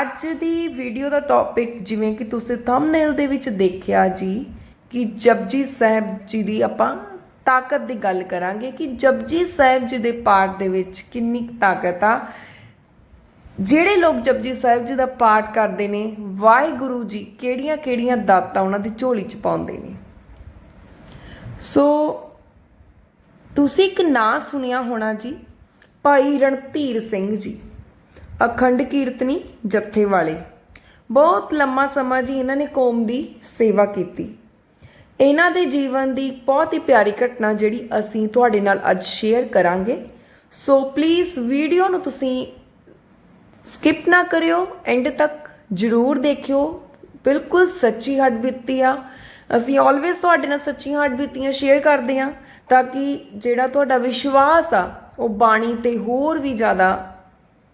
ਅੱਜ ਦੀ ਵੀਡੀਓ ਦਾ ਟੌਪਿਕ ਜਿਵੇਂ ਕਿ ਤੁਸੀਂ ਥੰਬਨੇਲ ਦੇ ਵਿੱਚ ਦੇਖਿਆ ਜੀ, ਕਿ ਜਪਜੀ ਸਾਹਿਬ ਜੀ ਦੀ ਆਪਾਂ ਤਾਕਤ ਦੀ ਗੱਲ ਕਰਾਂਗੇ ਕਿ ਜਪਜੀ ਸਾਹਿਬ ਜੀ ਦੇ ਪਾਠ ਦੇ ਵਿੱਚ ਕਿੰਨੀ ਕੁ ਤਾਕਤ ਆ। ਜਿਹੜੇ ਲੋਕ ਜਪਜੀ ਸਾਹਿਬ ਜੀ ਦਾ ਪਾਠ ਕਰਦੇ ਨੇ, ਵਾਹਿਗੁਰੂ ਜੀ ਕਿਹੜੀਆਂ-ਕਿਹੜੀਆਂ ਦਾਤਾਂ ਉਹਨਾਂ ਦੀ ਝੋਲੀ 'ਚ ਪਾਉਂਦੇ ਨੇ। ਸੋ, ਤੁਸੀਂ ਇੱਕ ਨਾਂ ਸੁਣਿਆ ਹੋਣਾ ਜੀ, ਭਾਈ ਰਣਧੀਰ ਸਿੰਘ ਜੀ। ਅਖੰਡ ਕੀਰਤਨੀ ਜੱਥੇ ਵਾਲੇ ਬਹੁਤ ਲੰਮਾ ਸਮਾਂ ਜੀ ਇਹਨਾਂ ਨੇ ਕੌਮ ਦੀ ਸੇਵਾ ਕੀਤੀ। ਇਹਨਾਂ ਦੇ ਜੀਵਨ ਦੀ ਬਹੁਤ ਹੀ ਪਿਆਰੀ ਘਟਨਾ ਜਿਹੜੀ ਅਸੀਂ ਤੁਹਾਡੇ ਨਾਲ ਅੱਜ ਸ਼ੇਅਰ ਕਰਾਂਗੇ। ਸੋ ਪਲੀਜ਼ ਵੀਡੀਓ ਨੂੰ ਤੁਸੀਂ ਸਕਿਪ ਨਾ ਕਰਿਓ ਐਂਡ ਤੱਕ ਜਰੂਰ ਦੇਖਿਓ। ਬਿਲਕੁਲ ਸੱਚੀ ਹੱਡ ਬੀਤੀ ਆ। ਅਸੀਂ ਆਲਵੇਸ ਤੁਹਾਡੇ ਨਾਲ ਸੱਚੀਆਂ ਹੱਡ ਬੀਤੀਆਂ ਸ਼ੇਅਰ ਕਰਦੇ ਆ ਤਾਂ ਕਿ ਜਿਹੜਾ ਤੁਹਾਡਾ ਵਿਸ਼ਵਾਸ ਆ, ਉਹ ਬਾਣੀ ਤੇ ਹੋਰ ਵੀ ਜ਼ਿਆਦਾ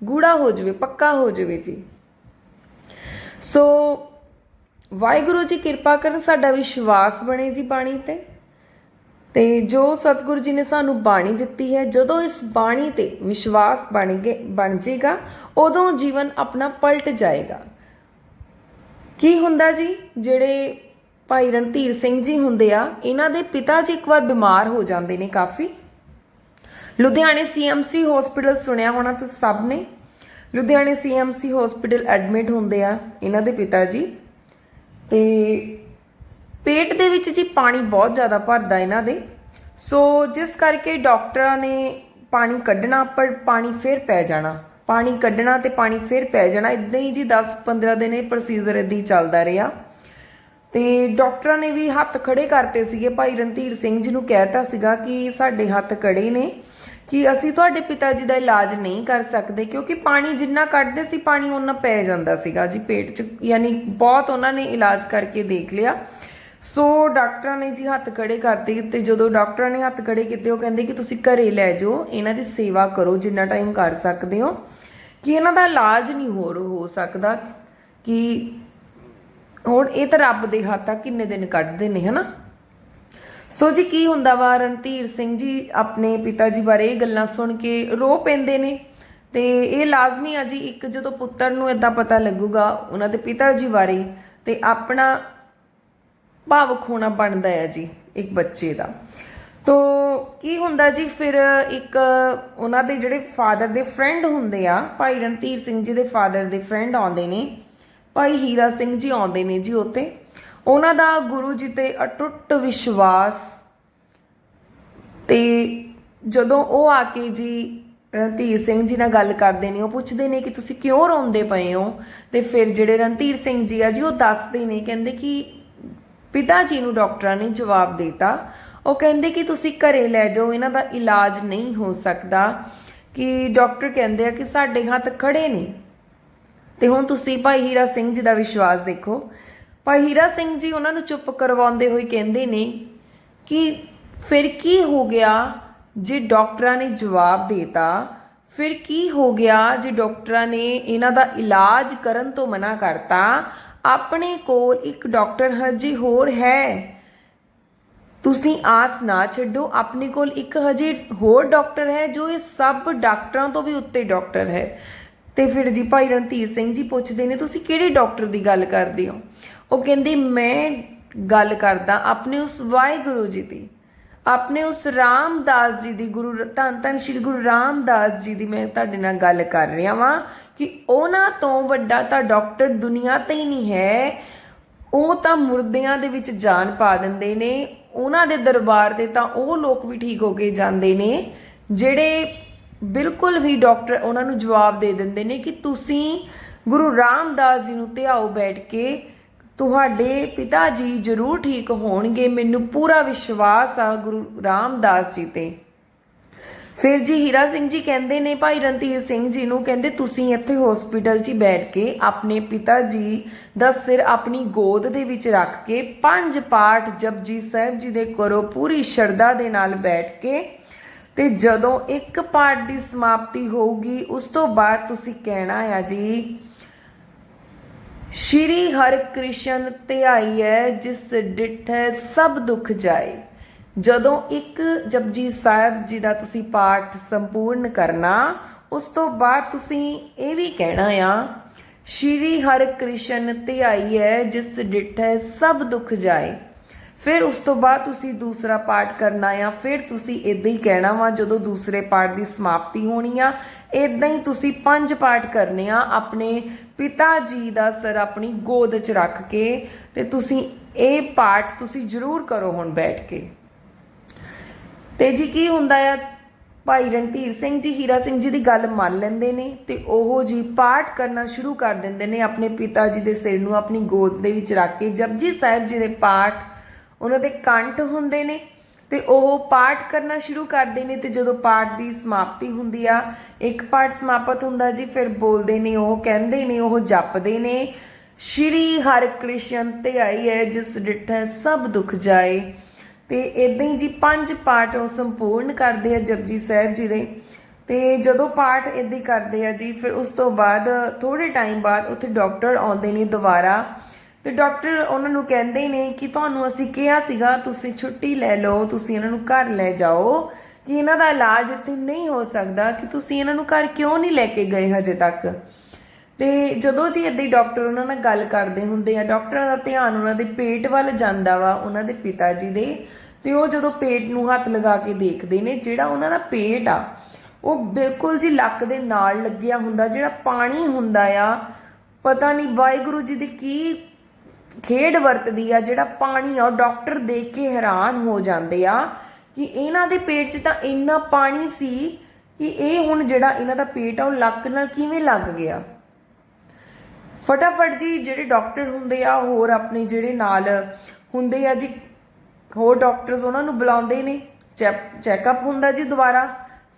ਗੂੜਾ ਹੋ ਜਾਵੇ, ਪੱਕਾ ਹੋ ਜਾਵੇ ਜੀ। ਸੋ ਵਾਹਿਗੁਰੂ ਜੀ ਕਿਰਪਾ ਕਰਨ ਸਾਡਾ ਵਿਸ਼ਵਾਸ ਬਣੇ ਜੀ ਬਾਣੀ ਤੇ। ਤੇ ਜੋ ਸਤਿਗੁਰੂ ਜੀ ਨੇ ਸਾਨੂੰ ਬਾਣੀ ਦਿੱਤੀ ਹੈ, ਜਦੋਂ ਇਸ ਬਾਣੀ ਤੇ ਵਿਸ਼ਵਾਸ ਬਣ ਗਏ, ਬਣ ਜਾਏਗਾ ਉਦੋਂ ਜੀਵਨ ਆਪਣਾ ਪਲਟ ਜਾਏਗਾ। ਕੀ ਹੁੰਦਾ ਜੀ? ਜਿਹੜੇ ਭਾਈ ਰਣਧੀਰ ਸਿੰਘ ਜੀ ਹੁੰਦੇ ਆ, ਇਹਨਾਂ ਦੇ ਪਿਤਾ ਜੀ ਇੱਕ ਵਾਰ ਬਿਮਾਰ ਹੋ ਜਾਂਦੇ ਨੇ ਕਾਫੀ। ਲੁਧਿਆਣੇ ਸੀਐਮਸੀ ਹਸਪੀਟਲ ਸੁਣਿਆ ਹੋਣਾ ਤੁਸੀਂ ਸਭ ਨੇ। ਲੁਧਿਆਣੇ ਸੀਐਮਸੀ ਹਸਪੀਟਲ ਐਡਮਿਟ ਹੁੰਦੇ ਆ ਇਹਨਾਂ ਦੇ ਪਿਤਾ ਜੀ। ਤੇ ਪੇਟ ਦੇ ਵਿੱਚ ਜੀ ਪਾਣੀ ਬਹੁਤ ਜ਼ਿਆਦਾ ਭਰਦਾ ਇਹਨਾਂ ਦੇ। ਸੋ ਜਿਸ ਕਰਕੇ ਡਾਕਟਰਾਂ ਨੇ ਪਾਣੀ ਕੱਢਣਾ, ਪਰ ਪਾਣੀ ਫਿਰ ਪੈ ਜਾਣਾ। ਪਾਣੀ ਕੱਢਣਾ ਤੇ ਪਾਣੀ ਫਿਰ ਪੈ ਜਾਣਾ, ਇਦਾਂ ਹੀ ਜੀ 10-15 ਦਿਨ ਇਹ ਪ੍ਰੋਸੀਜਰ ਇਦਾਂ ਹੀ ਚੱਲਦਾ ਰਿਹਾ। ਤੇ ਡਾਕਟਰਾਂ ਨੇ ਵੀ ਹੱਥ ਖੜੇ ਕਰਤੇ ਸੀਗੇ। ਭਾਈ ਰਣਧੀਰ ਸਿੰਘ ਜੀ ਨੂੰ ਕਹਿਤਾ ਸੀਗਾ ਕਿ ਸਾਡੇ ਹੱਥ ਖੜੇ ਨੇ। ਕਿ ਅਸੀਂ ਤੁਹਾਡੇ ਪਿਤਾ ਜੀ ਦਾ ਇਲਾਜ ਨਹੀਂ ਕਰ ਸਕਦੇ, ਕਿਉਂਕਿ ਪਾਣੀ ਜਿੰਨਾ ਕੱਢਦੇ ਸੀ, ਪਾਣੀ ਉਹਨਾਂ ਪੈ ਜਾਂਦਾ ਸੀਗਾ ਜੀ ਪੇਟ 'ਚ, ਯਾਨੀ ਬਹੁਤ ਉਹਨਾਂ ਨੇ ਇਲਾਜ ਕਰਕੇ ਦੇਖ ਲਿਆ। ਸੋ ਡਾਕਟਰਾਂ ਨੇ ਜੀ ਹੱਥ ਖੜੇ ਕਰਤੇ ਤੇ ਜਦੋਂ ਡਾਕਟਰਾਂ ਨੇ ਹੱਥ ਖੜੇ ਕੀਤੇ, ਉਹ ਕਹਿੰਦੇ ਕਿ ਤੁਸੀਂ ਘਰੇ ਲੈ ਜਾਓ, ਇਹਨਾਂ ਦੀ ਸੇਵਾ ਕਰੋ ਜਿੰਨਾ ਟਾਈਮ ਕਰ ਸਕਦੇ ਹੋ, ਕਿ ਇਹਨਾਂ ਦਾ ਇਲਾਜ ਨਹੀਂ ਹੋਰ ਹੋ ਸਕਦਾ, ਕਿ ਹੁਣ ਇਹ ਤਾਂ ਰੱਬ ਦੇ ਹੱਥ ਆ, ਕਿੰਨੇ ਦਿਨ ਕੱਢਦੇ ਨੇ, ਹਨਾ? ਸੋ ਜੀ, ਕੀ ਹੁੰਦਾ ਵਾ? ਰਣਧੀਰ ਸਿੰਘ ਜੀ ਆਪਣੇ ਪਿਤਾ ਜੀ ਬਾਰੇ ਇਹ ਗੱਲਾਂ ਸੁਣ ਕੇ ਰੋ ਪੈਂਦੇ ਨੇ ਤੇ ਇਹ ਲਾਜ਼ਮੀ ਆ ਜੀ, ਇੱਕ ਜਦੋਂ ਪੁੱਤਰ ਨੂੰ ਇਦਾਂ ਪਤਾ ਲੱਗੂਗਾ ਉਹਨਾਂ ਦੇ ਪਿਤਾ ਜੀ ਬਾਰੇ ਤੇ ਆਪਣਾ ਭਾਵਕ ਹੋਣਾ ਬਣਦਾ ਹੈ ਜੀ, ਇੱਕ ਬੱਚੇ ਦਾ। ਤੋ ਕੀ ਹੁੰਦਾ ਜੀ, ਫਿਰ ਇੱਕ ਉਹਨਾਂ ਦੇ ਜਿਹੜੇ ਫਾਦਰ ਦੇ ਫਰੈਂਡ ਹੁੰਦੇ ਆ, ਭਾਈ ਰਣਧੀਰ ਸਿੰਘ ਜੀ ਦੇ ਫਾਦਰ ਦੇ ਫਰੈਂਡ ਆਉਂਦੇ ਨੇ, ਭਾਈ ਹੀਰਾ ਸਿੰਘ ਜੀ ਆਉਂਦੇ ਨੇ ਜੀ ਉੱਥੇ। ਉਹਨਾਂ ਦਾ ਗੁਰੂ ਜੀ ਤੇ ਅਟੁੱਟ ਵਿਸ਼ਵਾਸ ਤੇ ਜਦੋਂ ਉਹ ਆ ਕੇ ਜੀ, ਰਣਧੀਰ ਸਿੰਘ ਜੀ ਨਾਲ ਗੱਲ ਕਰਦੇ ਨੇ, ਉਹ ਪੁੱਛਦੇ ਨੇ ਕਿ ਤੁਸੀਂ ਕਿਉਂ ਰੋਂਦੇ ਪਏ ਹੋ? ਤੇ ਫਿਰ ਜਿਹੜੇ ਰਣਧੀਰ ਸਿੰਘ ਜੀ ਆ ਜੀ, ਉਹ ਦੱਸਦੇ ਨੇ, ਕਹਿੰਦੇ ਕਿ ਪਿਤਾ ਜੀ ਨੂੰ ਡਾਕਟਰਾਂ ਨੇ ਜਵਾਬ ਦਿੱਤਾ। ਉਹ ਕਹਿੰਦੇ ਕਿ ਤੁਸੀਂ ਘਰੇ ਲੈ ਜਾਓ, ਇਹਨਾਂ ਦਾ ਇਲਾਜ ਨਹੀਂ ਹੋ ਸਕਦਾ। ਕਿ ਡਾਕਟਰ ਕਹਿੰਦੇ ਆ ਕਿ ਸਾਡੇ ਹੱਥ ਖੜੇ ਨੇ। ਤੇ ਹੁਣ ਤੁਸੀਂ ਭਾਈ ਹੀਰਾ ਸਿੰਘ ਜੀ ਦਾ ਵਿਸ਼ਵਾਸ ਦੇਖੋ। ਭਾਈ ਹੀਰਾ ਸਿੰਘ ਜੀ ਉਹਨਾਂ ਨੂੰ ਚੁੱਪ ਕਰਵਾਉਂਦੇ ਹੋਏ ਕਹਿੰਦੇ ਨੇ ਕਿ ਫਿਰ ਕੀ ਹੋ ਗਿਆ ਜੇ ਡਾਕਟਰਾਂ ਨੇ ਜਵਾਬ ਦੇਤਾ? ਫਿਰ ਕੀ ਹੋ ਗਿਆ ਜੇ ਡਾਕਟਰਾਂ ਨੇ ਇਹਨਾਂ ਦਾ ਇਲਾਜ ਕਰਨ ਤੋਂ ਮਨਾ ਕਰਤਾ? ਆਪਣੇ ਕੋਲ ਇੱਕ ਡਾਕਟਰ ਹਜੇ ਹੋਰ ਹੈ। ਤੁਸੀਂ ਆਸ ਨਾ ਛੱਡੋ, ਆਪਣੇ ਕੋਲ ਇੱਕ ਹਜੇ ਹੋਰ ਡਾਕਟਰ ਹੈ ਜੋ ਇਹ ਸਭ ਡਾਕਟਰਾਂ ਤੋਂ ਵੀ ਉੱਤੇ ਡਾਕਟਰ ਹੈ। ਤੇ ਫਿਰ ਜੀ ਭਾਈ ਰਣਧੀਰ ਸਿੰਘ ਜੀ ਪੁੱਛਦੇ ਨੇ, ਤੁਸੀਂ ਕਿਹੜੇ ਡਾਕਟਰ ਦੀ ਗੱਲ ਕਰਦੇ ਹੋ? ਉਹ ਕਹਿੰਦੇ, ਮੈਂ ਗੱਲ ਕਰਦਾ ਆਪਣੇ ਉਸ ਵਾਹਿਗੁਰੂ ਜੀ ਦੀ, ਆਪਣੇ ਉਸ ਰਾਮਦਾਸ ਜੀ ਦੀ, ਗੁਰੂ ਧੰਨ ਧੰਨ ਸ਼੍ਰੀ ਗੁਰੂ ਰਾਮਦਾਸ ਜੀ ਦੀ ਮੈਂ ਤੁਹਾਡੇ ਨਾਲ ਗੱਲ ਕਰ ਰਿਹਾ ਵਾਂ ਕਿ ਉਹਨਾਂ ਤੋਂ ਵੱਡਾ ਤਾਂ ਡਾਕਟਰ ਦੁਨੀਆ ਤੇ ਹੀ ਨਹੀਂ ਹੈ। ਉਹ ਤਾਂ ਮੁਰਦਿਆਂ ਦੇ ਵਿੱਚ ਜਾਨ ਪਾ ਦਿੰਦੇ ਨੇ, ਉਹਨਾਂ ਦੇ ਦਰਬਾਰ ਤੇ ਤਾਂ ਉਹ ਲੋਕ ਵੀ ਠੀਕ ਹੋ ਕੇ ਜਾਂਦੇ ਨੇ, ਜਿਹੜੇ ਬਿਲਕੁਲ ਵੀ ਡਾਕਟਰ ਉਹਨਾਂ ਨੂੰ ਜਵਾਬ ਦੇ ਦਿੰਦੇ ਨੇ ਕਿ ਤੁਸੀਂ ਗੁਰੂ ਰਾਮਦਾਸ ਜੀ ਨੂੰ ਧਿਆਓ ਬੈਠ ਕੇ ਤੁਹਾਡੇ ਪਿਤਾ ਜੀ ਜ਼ਰੂਰ ਠੀਕ ਹੋਣਗੇ, ਮੈਨੂੰ ਪੂਰਾ ਵਿਸ਼ਵਾਸ ਆ ਗੁਰੂ ਰਾਮਦਾਸ ਜੀ ਤੇ। ਫਿਰ ਜੀ ਹੀਰਾ ਸਿੰਘ ਜੀ ਕਹਿੰਦੇ ਨੇ, ਭਾਈ ਰਣਧੀਰ ਸਿੰਘ ਜੀ ਨੂੰ ਕਹਿੰਦੇ, ਤੁਸੀਂ ਇੱਥੇ ਹਸਪੀਟਲ 'ਚ ਹੀ ਬੈਠ ਕੇ ਆਪਣੇ ਪਿਤਾ ਜੀ ਦਾ ਸਿਰ ਆਪਣੀ ਗੋਦ ਦੇ ਵਿੱਚ ਰੱਖ ਕੇ ਪੰਜ ਪਾਠ ਜਪਜੀ ਸਾਹਿਬ ਜੀ ਦੇ ਕਰੋ ਪੂਰੀ ਸ਼ਰਧਾ ਦੇ ਨਾਲ ਬੈਠ ਕੇ ਤੇ ਜਦੋਂ ਇੱਕ ਪਾਠ ਦੀ ਸਮਾਪਤੀ ਹੋਊਗੀ, ਉਸ ਤੋਂ ਬਾਅਦ ਤੁਸੀਂ ਕਹਿਣਾ ਆ ਜੀ ਸ਼੍ਰੀ ਹਰਿ ਕ੍ਰਿਸ਼ਨ ਧਿਆਈ ਹੈ ਜਿਸ ਡਿਠੈ ਸਭ ਦੁੱਖ ਜਾਏ। ਜਦੋਂ ਇੱਕ ਜਪਜੀ ਸਾਹਿਬ ਜੀ ਦਾ ਤੁਸੀਂ ਪਾਠ ਸੰਪੂਰਨ ਕਰਨਾ, ਉਸ ਤੋਂ ਬਾਅਦ ਤੁਸੀਂ ਇਹ ਵੀ ਕਹਿਣਾ ਆ, ਸ਼੍ਰੀ ਹਰਿ ਕ੍ਰਿਸ਼ਨ ਧਿਆਈ ਹੈ ਜਿਸ ਡਿਠੈ ਸਭ ਦੁੱਖ ਜਾਏ। ਫਿਰ ਉਸ ਤੋਂ ਬਾਅਦ ਤੁਸੀਂ ਦੂਸਰਾ ਪਾਠ ਕਰਨਾ ਆ, ਫਿਰ ਤੁਸੀਂ ਇਦਾਂ ਹੀ ਕਹਿਣਾ ਵਾ ਜਦੋਂ ਦੂਸਰੇ ਪਾਠ ਦੀ ਸਮਾਪਤੀ ਹੋਣੀ ਆ। ਇਦਾਂ ਹੀ ਤੁਸੀਂ ਪੰਜ ਪਾਠ ਕਰਨੇ ਆ, ਆਪਣੇ ਪਿਤਾ ਜੀ ਦਾ ਸਰ ਆਪਣੀ ਗੋਦ 'ਚ ਰੱਖ ਕੇ ਤੇ ਤੁਸੀਂ ਇਹ ਪਾਠ ਤੁਸੀਂ ਜ਼ਰੂਰ ਕਰੋ ਹੁਣ ਬੈਠ ਕੇ। ਤੇ ਜੀ ਕੀ ਹੁੰਦਾ ਆ, ਭਾਈ ਰਣਧੀਰ ਸਿੰਘ ਜੀ, ਹੀਰਾ ਸਿੰਘ ਜੀ ਦੀ ਗੱਲ ਮੰਨ ਲੈਂਦੇ ਨੇ ਤੇ ਉਹ ਜੀ ਪਾਠ ਕਰਨਾ ਸ਼ੁਰੂ ਕਰ ਦਿੰਦੇ ਨੇ, ਆਪਣੇ ਪਿਤਾ ਜੀ ਦੇ ਸਿਰ ਨੂੰ ਆਪਣੀ ਗੋਦ ਦੇ ਵਿੱਚ ਰੱਖ ਕੇ। ਜਪਜੀ ਸਾਹਿਬ ਜੀ ਦੇ ਪਾਠ ਉਹਨਾਂ ਦੇ ਕੰਠ ਹੁੰਦੇ ਨੇ ਤੇ ਉਹ ਪਾਠ ਕਰਨਾ ਸ਼ੁਰੂ ਕਰਦੇ ਨੇ ਤੇ ਜਦੋਂ ਪਾਠ ਦੀ ਸਮਾਪਤੀ ਹੁੰਦੀ ਆ, ਇੱਕ ਪਾਠ ਸਮਾਪਤ ਹੁੰਦਾ ਜੀ, ਫਿਰ ਬੋਲਦੇ ਨੇ ਉਹ, ਕਹਿੰਦੇ ਨੇ ਉਹ, ਜਪਦੇ ਨੇ। ਸ਼੍ਰੀ ਹਰਿ ਕ੍ਰਿਸ਼ਨ ਆਈ ਹੈ, ਜਿਸ ਡਿਠੈ ਸਭ ਦੁੱਖ ਜਾਏ। ਤੇ ਇਦਾਂ ਹੀ ਜੀ ਪੰਜ ਪਾਠ ਉਹ ਸੰਪੂਰਨ ਕਰਦੇ ਆ ਜਪਜੀ ਸਾਹਿਬ ਜੀ ਦੇ। ਤੇ ਜਦੋਂ ਪਾਠ ਇਦਾਂ ਕਰਦੇ ਆ ਜੀ, ਫਿਰ ਉਸ ਤੋਂ ਬਾਅਦ ਥੋੜੇ ਟਾਈਮ ਬਾਅਦ ਉੱਥੇ ਡਾਕਟਰ ਆਉਂਦੇ ਨੇ ਦੁਬਾਰਾ। ਤੇ ਡਾਕਟਰ ਉਹਨਾਂ ਨੂੰ ਕਹਿੰਦੇ ਨੇ ਕਿ ਤੁਹਾਨੂੰ ਅਸੀਂ ਕਿਹਾ ਸੀਗਾ, ਤੁਸੀਂ ਛੁੱਟੀ ਲੈ ਲਓ, ਤੁਸੀਂ ਇਹਨਾਂ ਨੂੰ ਘਰ ਲੈ ਜਾਓ, ਕਿ ਇਹਨਾਂ ਦਾ ਇਲਾਜ ਇੱਥੇ ਨਹੀਂ ਹੋ ਸਕਦਾ, ਕਿ ਤੁਸੀਂ ਇਹਨਾਂ ਨੂੰ ਘਰ ਕਿਉਂ ਨਹੀਂ ਲੈ ਕੇ ਗਏ ਹਜੇ ਤੱਕ? ਤੇ ਜਦੋਂ ਜੀ ਏਦਾਂ ਡਾਕਟਰ ਉਹਨਾਂ ਨਾਲ ਗੱਲ ਕਰਦੇ ਹੁੰਦੇ ਆ, ਡਾਕਟਰਾਂ ਦਾ ਧਿਆਨ ਉਹਨਾਂ ਦੇ ਪੇਟ ਵੱਲ ਜਾਂਦਾ ਵਾ, ਉਹਨਾਂ ਦੇ ਪਿਤਾ ਜੀ ਦੇ, ਤੇ ਉਹ ਜਦੋਂ ਪੇਟ ਨੂੰ ਹੱਥ ਲਗਾ ਕੇ ਦੇਖਦੇ ਨੇ, ਜਿਹੜਾ ਉਹਨਾਂ ਦਾ ਪੇਟ ਆ, ਉਹ ਬਿਲਕੁਲ ਜੀ ਲੱਕ ਦੇ ਨਾਲ ਲੱਗਿਆ ਹੁੰਦਾ, ਜਿਹੜਾ ਪਾਣੀ ਹੁੰਦਾ ਆ, ਪਤਾ ਨਹੀਂ ਵਾਹਿਗੁਰੂ ਜੀ ਦੀ ਕੀ ਖੇਡ ਵਰਤਦੀ ਆ, ਜਿਹੜਾ ਪਾਣੀ ਆ ਡਾਕਟਰ ਦੇਖ ਕੇ ਹੈਰਾਨ ਹੋ ਜਾਂਦੇ ਆ ਕਿ ਇਹਨਾਂ ਦੇ ਪੇਟ 'ਚ ਤਾਂ ਇੰਨਾ ਪਾਣੀ ਸੀ ਕਿ ਇਹ ਹੁਣ ਜਿਹੜਾ ਇਹਨਾਂ ਦਾ ਪੇਟ ਆ, ਉਹ ਲੱਕ ਨਾਲ ਕਿਵੇਂ ਲੱਗ ਗਿਆ। ਫਟਾਫਟ ਜੀ ਜਿਹੜੇ ਡਾਕਟਰ ਹੁੰਦੇ ਆ, ਹੋਰ ਆਪਣੇ ਜਿਹੜੇ ਨਾਲ ਹੁੰਦੇ ਆ ਜੀ, ਹੋਰ ਡਾਕਟਰਸ ਉਹਨਾਂ ਨੂੰ ਬੁਲਾਉਂਦੇ ਨੇ ਚੈੱਕਅਪ ਹੁੰਦਾ ਜੀ ਦੁਬਾਰਾ।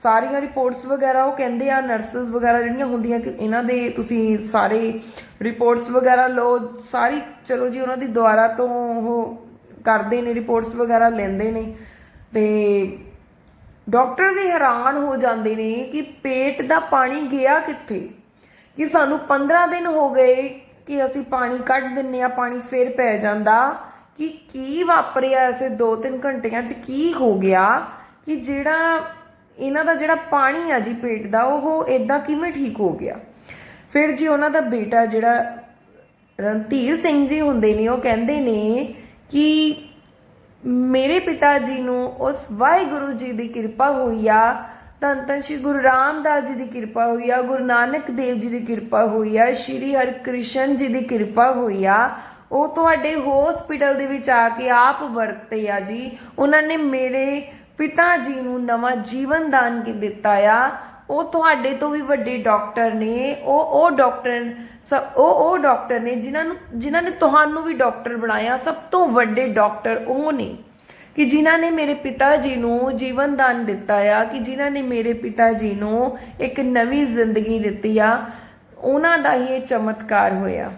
ਸਾਰੀਆਂ ਰਿਪੋਰਟਸ ਵਗੈਰਾ, ਉਹ ਕਹਿੰਦੇ ਆ ਨਰਸਸ ਵਗੈਰਾ ਜਿਹੜੀਆਂ ਹੁੰਦੀਆਂ ਕਿ ਇਹਨਾਂ ਦੇ ਤੁਸੀਂ ਸਾਰੇ ਰਿਪੋਰਟਸ ਵਗੈਰਾ ਲਓ, ਸਾਰੀ ਚਲੋ ਜੀ ਉਹਨਾਂ ਦੀ ਦੁਆਰਾ ਤੋਂ ਉਹ ਕਰਦੇ ਨੇ ਰਿਪੋਰਟਸ ਵਗੈਰਾ ਲੈਂਦੇ ਨੇ। ਤੇ ਡਾਕਟਰ ਵੀ ਹੈਰਾਨ ਹੋ ਜਾਂਦੇ ਨੇ ਕਿ ਪੇਟ ਦਾ ਪਾਣੀ ਗਿਆ ਕਿੱਥੇ? ਕਿ ਸਾਨੂੰ 15 ਦਿਨ ਹੋ ਗਏ ਕਿ ਅਸੀਂ ਪਾਣੀ ਕੱਢ ਦਿੰਨੇ ਆ, ਪਾਣੀ ਫੇਰ ਪੈ ਜਾਂਦਾ। ਕਿ ਕੀ ਵਾਪਰਿਆ ਐਸੇ 2-3 ਘੰਟਿਆਂ 'ਚ? ਕੀ ਹੋ ਗਿਆ? ਕਿ ਜਿਹੜਾ ਇਹਨਾਂ ਦਾ ਜਿਹੜਾ ਪਾਣੀ ਆ ਜੀ ਪੇਟ ਦਾ, ਉਹ ਇਦਾਂ ਕਿਵੇਂ ਠੀਕ ਹੋ ਗਿਆ? ਫਿਰ ਜੀ ਉਹਨਾਂ ਦਾ ਬੇਟਾ ਜਿਹੜਾ ਰਣਧੀਰ ਸਿੰਘ ਜੀ ਹੁੰਦੇ ਨੇ, ਉਹ ਕਹਿੰਦੇ ਨੇ ਕਿ ਮੇਰੇ ਪਿਤਾ ਜੀ ਨੂੰ ਉਸ ਵਾਹਿਗੁਰੂ ਜੀ ਦੀ ਕਿਰਪਾ ਹੋਈ ਆ, ਧੰਨ ਧੰਨ ਸ਼੍ਰੀ ਗੁਰੂ ਰਾਮਦਾਸ ਜੀ ਦੀ ਕਿਰਪਾ ਹੋਈ ਆ, ਗੁਰੂ ਨਾਨਕ ਦੇਵ ਜੀ ਦੀ ਕਿਰਪਾ ਹੋਈ ਆ, ਸ਼੍ਰੀ ਹਰਿਕ੍ਰਿਸ਼ਨ ਜੀ ਦੀ ਕਿਰਪਾ ਹੋਈ ਆ। ਉਹ ਤੁਹਾਡੇ ਹਸਪੀਟਲ ਦੇ ਵਿੱਚ ਆ ਕੇ ਆਪ ਵਰਤੇ ਆ ਜੀ। ਉਹਨਾਂ ਨੇ ਮੇਰੇ ਪਿਤਾ ਜੀ ਨੂੰ ਨਵਾਂ ਜੀਵਨ ਦਾਨ ਕੀ ਦਿੱਤਾ ਆ ਉਹ ਤੁਹਾਡੇ ਤੋਂ ਵੀ ਵੱਡੇ ਡਾਕਟਰ ਨੇ। ਉਹ ਉਹ ਡਾਕਟਰ ਸ- ਉਹ ਉਹ ਡਾਕਟਰ ਨੇ ਜਿਨ੍ਹਾਂ ਨੂੰ, ਜਿਨ੍ਹਾਂ ਨੇ ਤੁਹਾਨੂੰ ਵੀ ਡਾਕਟਰ ਬਣਾਇਆ। ਸਭ ਤੋਂ ਵੱਡੇ ਡਾਕਟਰ ਉਹ ਨੇ ਕਿ ਜਿਨ੍ਹਾਂ ਨੇ ਮੇਰੇ ਪਿਤਾ ਜੀ ਨੂੰ ਜੀਵਨ ਦਾਨ ਦਿੱਤਾ ਆ ਕਿ ਜਿਨ੍ਹਾਂ ਨੇ ਮੇਰੇ ਪਿਤਾ ਜੀ ਨੂੰ ਇੱਕ ਨਵੀਂ ਜ਼ਿੰਦਗੀ ਦਿੱਤੀ ਆ ਉਹਨਾਂ ਦਾ ਹੀ ਇਹ ਚਮਤਕਾਰ ਹੋਇਆ।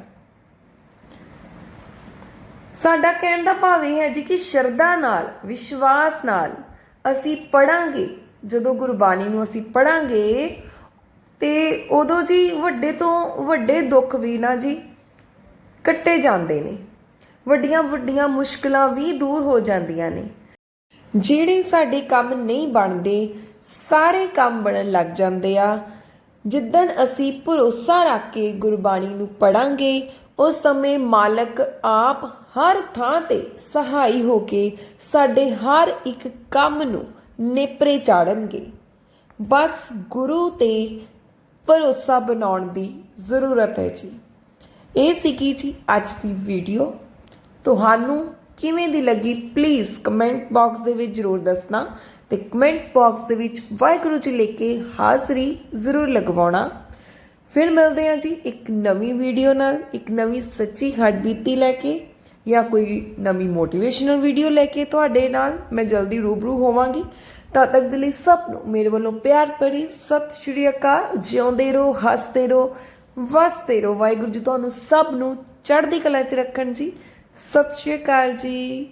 ਸਾਡਾ ਕਹਿਣ ਦਾ ਭਾਵ ਇਹ ਹੈ ਜੀ ਕਿ ਸ਼ਰਧਾ ਨਾਲ, ਵਿਸ਼ਵਾਸ ਨਾਲ ਅਸੀਂ ਪੜਾਂਗੇ, ਜਦੋਂ ਗੁਰਬਾਣੀ ਨੂੰ ਅਸੀਂ ਪੜਾਂਗੇ, ਤੇ ਉਦੋਂ ਜੀ ਵੱਡੇ ਤੋਂ ਵੱਡੇ ਦੁੱਖ ਵੀ ਨਾ ਜੀ ਕੱਟੇ ਜਾਂਦੇ ਨੇ। ਵੱਡੀਆਂ ਵੱਡੀਆਂ ਮੁਸ਼ਕਲਾਂ ਵੀ ਦੂਰ ਹੋ ਜਾਂਦੀਆਂ ਨੇ। ਜਿਹੜੇ ਸਾਡੇ ਕੰਮ ਨਹੀਂ ਬਣਦੇ, ਸਾਰੇ ਕੰਮ ਬਣਨ ਲੱਗ ਜਾਂਦੇ ਆ। ਜਿੱਦਣ ਅਸੀਂ ਭਰੋਸਾ ਰੱਖ ਕੇ ਗੁਰਬਾਣੀ ਨੂੰ ਪੜਾਂਗੇ ਉਸ ਸਮੇਂ ਮਾਲਕ ਆਪ ਹਰ ਥਾਂ ਤੇ ਸਹਾਈ ਹੋ ਕੇ ਸਾਡੇ ਹਰ ਇੱਕ ਕੰਮ ਨੂੰ ਨੇਪਰੇ ਚਾੜਨਗੇ। ਬਸ ਗੁਰੂ ਤੇ ਭਰੋਸਾ ਬਣਾਉਣ ਦੀ ਜ਼ਰੂਰਤ ਹੈ ਜੀ। ਇਹ ਸੀਗੀ ਜੀ ਅੱਜ ਦੀ ਵੀਡੀਓ। ਤੁਹਾਨੂੰ ਕਿਵੇਂ ਦੀ ਲੱਗੀ ਪਲੀਜ਼ ਕਮੈਂਟ ਬਾਕਸ ਦੇ ਵਿੱਚ ਜ਼ਰੂਰ ਦੱਸਣਾ ਤੇ ਕਮੈਂਟ ਬਾਕਸ ਦੇ ਵਿੱਚ ਵਾਹਿਗੁਰੂ ਜੀ ਲੈ ਕੇ ਹਾਜ਼ਰੀ ਜ਼ਰੂਰ ਲਗਵਾਉਣਾ। ਫਿਰ ਮਿਲਦੇ ਹਾਂ ਜੀ ਇੱਕ ਨਵੀਂ ਵੀਡੀਓ ਨਾਲ, ਇੱਕ ਨਵੀਂ ਸੱਚੀ ਹੱਡਬੀਤੀ ਲੈ ਕੇ ਜਾਂ ਕੋਈ ਨਵੀਂ ਮੋਟੀਵੇਸ਼ਨਲ ਵੀਡੀਓ ਲੈ ਕੇ ਤੁਹਾਡੇ ਨਾਲ ਮੈਂ ਜਲਦੀ ਰੂਬਰੂ ਹੋਵਾਂਗੀ। ਤਦ ਤੱਕ ਦੇ ਲਈ ਸਭ ਨੂੰ ਮੇਰੇ ਵੱਲੋਂ ਪਿਆਰ ਭਰੀ ਸਤਿ ਸ਼੍ਰੀ ਅਕਾਲ। ਜਿਉਂਦੇ ਰਹੋ, ਹੱਸਦੇ ਰਹੋ, ਵਸਦੇ ਰਹੋ। ਵਾਹਿਗੁਰੂ ਜੀ ਤੁਹਾਨੂੰ ਸਭ ਨੂੰ ਚੜ੍ਹਦੀ ਕਲਾ 'ਚ ਰੱਖਣ ਜੀ। ਸਤਿ ਸ਼੍ਰੀ ਅਕਾਲ ਜੀ।